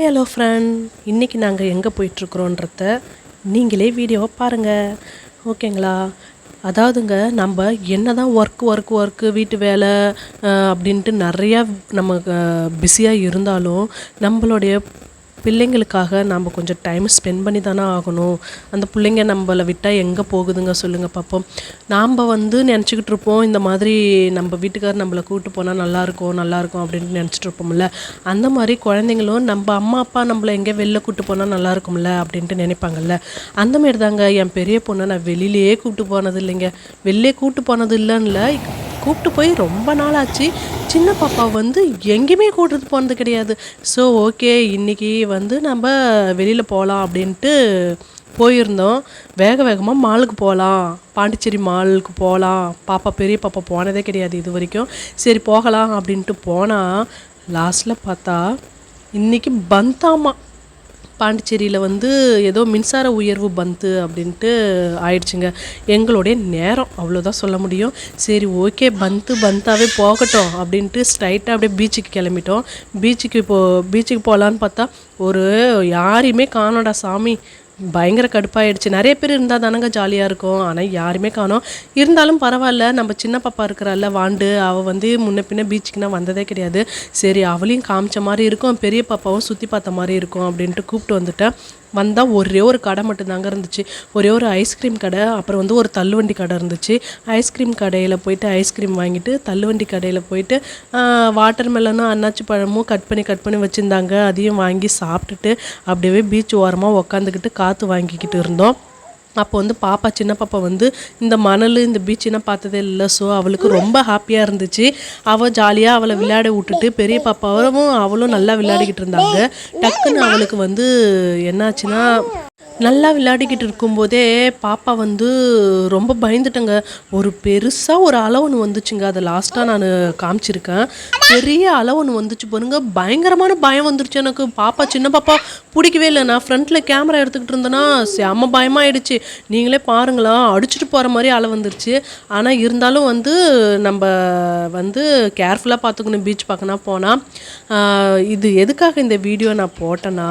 Hello friend இன்றைக்கி நாங்கள் எங்கே போயிட்டுருக்குறோன்றத நீங்களே வீடியோவை பாருங்கள் ஓகேங்களா அதாவதுங்க நம்ம என்ன தான் ஒர்க் ஒர்க் ஒர்க்கு வீட்டு வேலை அப்படின்ட்டு நிறையா நம்ம பிஸியாக இருந்தாலும் நம்மளுடைய பிள்ளைங்களுக்காக நாம் கொஞ்சம் டைம் ஸ்பெண்ட் பண்ணி தானே ஆகணும். அந்த பிள்ளைங்க நம்மளை விட்டால் எங்கே போகுதுங்க சொல்லுங்கள் பார்ப்போம் நாம் வந்து நினச்சிக்கிட்டு இருப்போம் இந்த மாதிரி நம்ம வீட்டுக்கார் நம்மளை கூப்பிட்டு போனால் நல்லாயிருக்கும் நல்லாயிருக்கும் அப்படின்ட்டு நினச்சிட்டு இருப்போம்ல. அந்த மாதிரி குழந்தைங்களும் நம்ம அம்மா அப்பா நம்மளை எங்கே வெளில கூப்பிட்டு போனால் நல்லா இருக்கும்ல அப்படின்ட்டு நினைப்பாங்கல்ல. அந்த மாதிரி தாங்க என் பெரிய பொண்ணை நான் வெளியிலேயே கூப்பிட்டு போனது இல்லைங்க. வெளிலே கூப்பிட்டு போனது இல்லைன்னு இல்லை கூப்பிட்டு போய் ரொம்ப நாள் ஆச்சு சின்ன பாப்பா வந்து எங்கேயுமே கூட்டிட்டு போனது கிடையாது. ஸோ ஓகே இன்னைக்கு வந்து நம்ம வெளியில் போகலாம் அப்படின்ட்டு போயிருந்தோம். வேக வேகமாக மாலுக்கு போகலாம் பாண்டிச்சேரி மாலுக்கு போகலாம் பாப்பா பெரிய பாப்பா போனதே கிடையாது இது வரைக்கும். சரி போகலாம் அப்படின்ட்டு போனால் லாஸ்ட்டில் பார்த்தா இன்றைக்கி பந்தாமா பாண்டிச்சேரியில் வந்து ஏதோ மின்சார உயர்வு பந்து அப்படின்ட்டு ஆயிடுச்சுங்க. எங்களுடைய நேரம் அவ்வளோதான் சொல்ல முடியும். சரி ஓகே பந்து பந்தாகவே போகட்டும் அப்படின்ட்டு ஸ்ட்ரைட்டாக அப்படியே பீச்சுக்கு கிளம்பிட்டோம். பீச்சுக்கு போ பீச்சுக்கு போகலான்னு பார்த்தா ஒரு யாரையுமே காணோடா சாமி. பயங்கர கடுப்பாயிடுச்சு. நிறைய பேர் இருந்தால் தானங்க ஜாலியாக இருக்கும். ஆனால் யாருமே காணோம். இருந்தாலும் பரவாயில்ல. நம்ம சின்ன பாப்பா இருக்கிறாள் வாண்டு அவள் வந்து முன்ன பின்ன பீச்சுக்குனா வந்ததே கிடையாது. சரி அவளையும் காமிச்ச மாதிரி இருக்கும். பெரிய பாப்பாவும் சுற்றி பார்த்த மாதிரி இருக்கும் அப்படின்ட்டு கூப்பிட்டு வந்துட்டேன். வந்தால் ஒரே ஒரு கடை மட்டும்தாங்க இருந்துச்சு. ஒரே ஒரு ஐஸ்கிரீம் கடை அப்புறம் வந்து ஒரு தள்ளுவண்டி கடை இருந்துச்சு. ஐஸ்கிரீம் கடையில் போயிட்டு ஐஸ்கிரீம் வாங்கிட்டு தள்ளுவண்டி கடையில் போயிட்டு வாட்டர் மெலனும் அன்னாச்சி பழமும் கட் பண்ணி கட் பண்ணி வச்சுருந்தாங்க. அதையும் வாங்கி சாப்பிட்டுட்டு அப்படியே பீச் ஓரமாக உக்காந்துக்கிட்டு காற்று வாங்கிக்கிட்டு இருந்தோம். அப்போ வந்து பாப்பா சின்ன பாப்பா வந்து இந்த மணல் இந்த பீச்சுன்னா பார்த்ததே இல்லை ஸோ அவளுக்கு ரொம்ப ஹாப்பியாக இருந்துச்சு. அவள் ஜாலியாக அவளை விளையாட விட்டுட்டு பெரிய பாப்பாவும் அவளும் நல்லா விளையாடிக்கிட்டு இருந்தாங்க. டக்குன்னு அவளுக்கு வந்து என்னாச்சுன்னா நல்லா விளையாடிக்கிட்டு இருக்கும்போதே பாப்பா வந்து ரொம்ப பயந்துட்டேங்க. ஒரு பெருசாக ஒரு அளவுன்னு வந்துச்சுங்க. அதை லாஸ்ட்டாக நான் காமிச்சிருக்கேன். பெரிய அளவுன்னு வந்துச்சு பாருங்க. பயங்கரமான பயம் வந்துருச்சு எனக்கு. பாப்பா சின்ன பாப்பா பிடிக்கவே இல்லை. நான் ஃப்ரண்ட்டில் கேமரா எடுத்துக்கிட்டு இருந்தேன்னா செம்ம பயமாயிடுச்சு. நீங்களே பாருங்களா அடிச்சுட்டு போகிற மாதிரி அலை வந்துருச்சு. ஆனால் இருந்தாலும் வந்து நம்ம வந்து கேர்ஃபுல்லாக பார்த்துக்கணும் பீச் பார்க்கனா போனால் இது எதுக்காக இந்த வீடியோ நான் போட்டேன்னா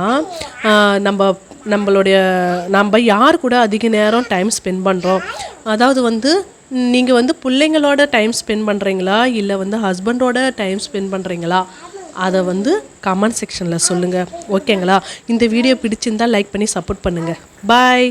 நம்ம நம்மளுடைய நம்ம யார் கூட அதிக நேரம் டைம் ஸ்பெண்ட் பண்ணுறோம் அதாவது வந்து நீங்கள் வந்து பிள்ளைங்களோட டைம் ஸ்பெண்ட் பண்ணுறீங்களா இல்லை வந்து ஹஸ்பண்டோட டைம் ஸ்பெண்ட் பண்ணுறீங்களா அதை வந்து கமெண்ட் செக்ஷனில் சொல்லுங்கள் ஓகேங்களா இந்த வீடியோ பிடிச்சிருந்தா லைக் பண்ணி சப்போர்ட் பண்ணுங்கள் பாய்